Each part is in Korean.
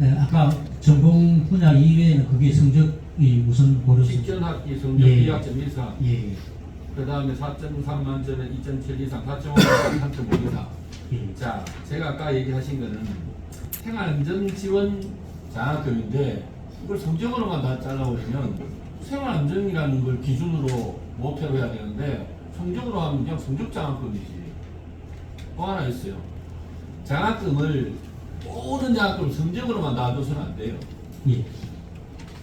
네, 아까 전공 분야 이외에는 그게 성적이 우선 고려서 직전 학기 성적 예. 2학점 이상, 예, 그 다음에 4.3 만 점에 2.7 이상, 4.5 만점에 3.5 이상. 예. 자, 제가 아까 얘기하신 거는 생활안전 지원 장학금인데 이걸 성적으로만 다 잘라버리면 생활안전이라는 걸 기준으로 목표로 해야 되는데 성적으로 하면 그냥 성적 장학금이지. 또 하나 있어요. 장학금을 모든 장학금을 성적으로만 놔둬서는 안 돼요. 예.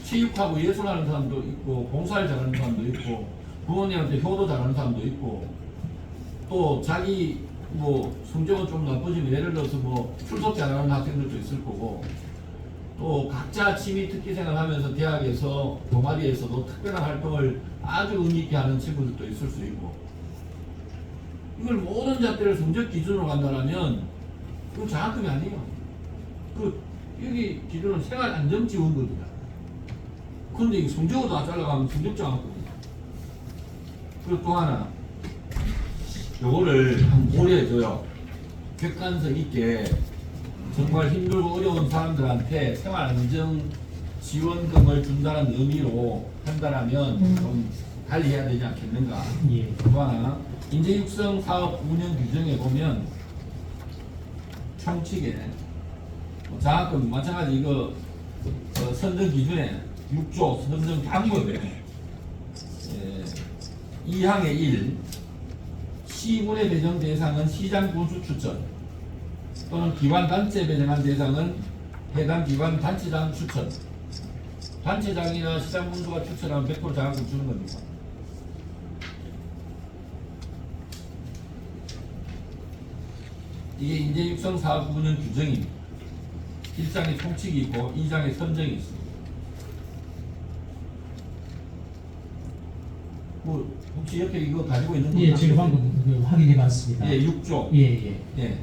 체육하고 예술하는 사람도 있고 봉사를 잘하는 사람도 있고 부모님한테 효도 잘하는 사람도 있고 또 자기 뭐 성적은 좀 나쁘지만 예를 들어서 뭐 출석 잘하는 학생들도 있을 거고 또 각자 취미 특기 생활하면서 대학에서 동아리에서도 특별한 활동을 아주 의미 있게 하는 친구들도 있을 수 있고 이걸 모든 잣대를 성적 기준으로 간다면 그건 장학금이 아니에요. 그 여기 기준은 생활 안전 지원금이다. 근데 이 성적으로 다 잘라가면 성적 장학금이야. 그리고 또 하나 요거를 한번 고려해줘요. 객관성 있게 정말 힘들고 어려운 사람들한테 생활 안정 지원금을 준다는 의미로 한다라면 좀 달리 해야 되지 않겠는가. 예. 또 하나 인재 육성 사업 운영 규정에 보면 총칙에 뭐 장학금 마찬가지 이거 어, 선정 기준에 6조 선정 방법에 예, 2항의 1 시군에 배정 대상은 시장 군수 추천 또는 기관 단체 배정한 대상은 해당 기관 단체장 추천 단체장이나 시장 군수가 추천하면 100% 장학금 주는 겁니다. 이게 인재 육성 사업 운영 규정입니다. 1장에 총칙이 있고 2장에 선정이 있습니다. 뭐 혹시 옆에 이거 가지고 있는 분 예, 제가 방금 그 확인해 봤습니다. 예, 6조. 예, 예. 예.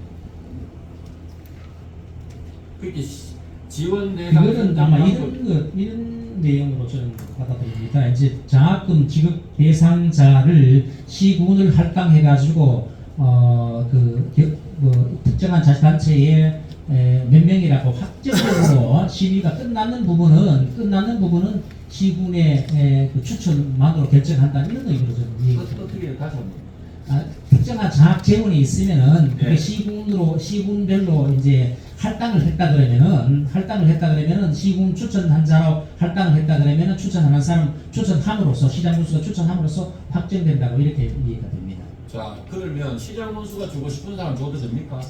그렇게 시- 지원 대상 이거는 아마 이런 것 이런 내용으로 저는 받아들입니다. 이제 장학금 지급 대상자를 시군을 할당해 가지고 어그 뭐 특정한 자치단체에 에, 몇 명이라고 확정적으로 심의가 끝나는 부분은 끝나는 부분은 시군의 에, 그 추천만으로 결정한다 이런 의미로 저는 어, 이해합니다. 어떻게 다시 한번. 아, 특정한 장학 재원이 있으면은 네. 그게 시군으로 시군별로 이제 할당을 했다 그러면은 할당을 했다 그러면은 시군 추천한 자로 할당을 했다 그러면은 추천하는 사람 추천함으로써 시장 군수가 추천함으로써 확정된다고 이렇게 이해가 됩니다. 자, 그러면 시장 군수가 주고 싶은 사람 줘도 됩니까?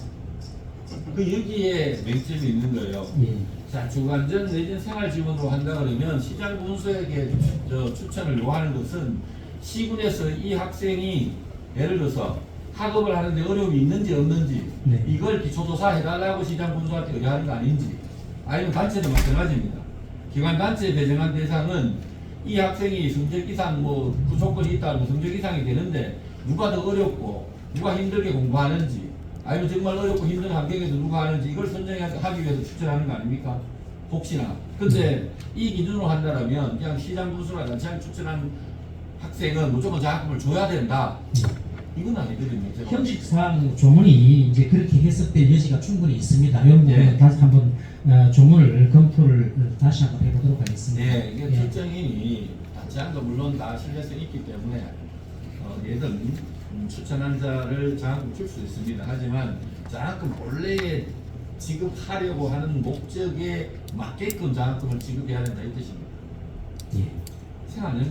그 여기에 맹점이 있는 거예요. 예. 자, 주관전 내진 생활 지원으로 한다 그러면 시장 군수에게 추- 저 추천을 요하는 것은 시군에서 이 학생이 예를 들어서 학업을 하는데 어려움이 있는지 없는지 네. 이걸 기초조사 해달라고 시장 군수한테 의뢰하는 거 아닌지 아니면 단체도 마찬가지입니다. 기관 단체에 배정한 대상은 이 학생이 성적 이상 뭐 그 조건이 있다면 성적 이상이 되는데 누가 더 어렵고 누가 힘들게 공부하는지 아니면 정말 어렵고 힘든 환경에서 누가 하는지 이걸 선정하기 위해서 추천하는 거 아닙니까? 혹시나. 근데 이 기준으로 한다면 그냥 시장 군수나 단체장 추천한 학생은 무조건 장학금을 줘야 된다. 이건 아니거든요. 제가. 형식상 조문이 이제 그렇게 해석될 여지가 충분히 있습니다. 이런 부분은 네. 다시 한번 어, 조문을 검토를 다시 한번 해보도록 하겠습니다. 네, 이게 예. 특정인이 단체장도 물론 다 신뢰성이 있기 때문에 어, 얘든 음, 추천한 자를 장학금 줄 수 있습니다. 하지만 장학금 본래에 지급하려고 하는 목적에 맞게끔 장학금을 지급해야 된다 이 뜻입니다. 예. 생활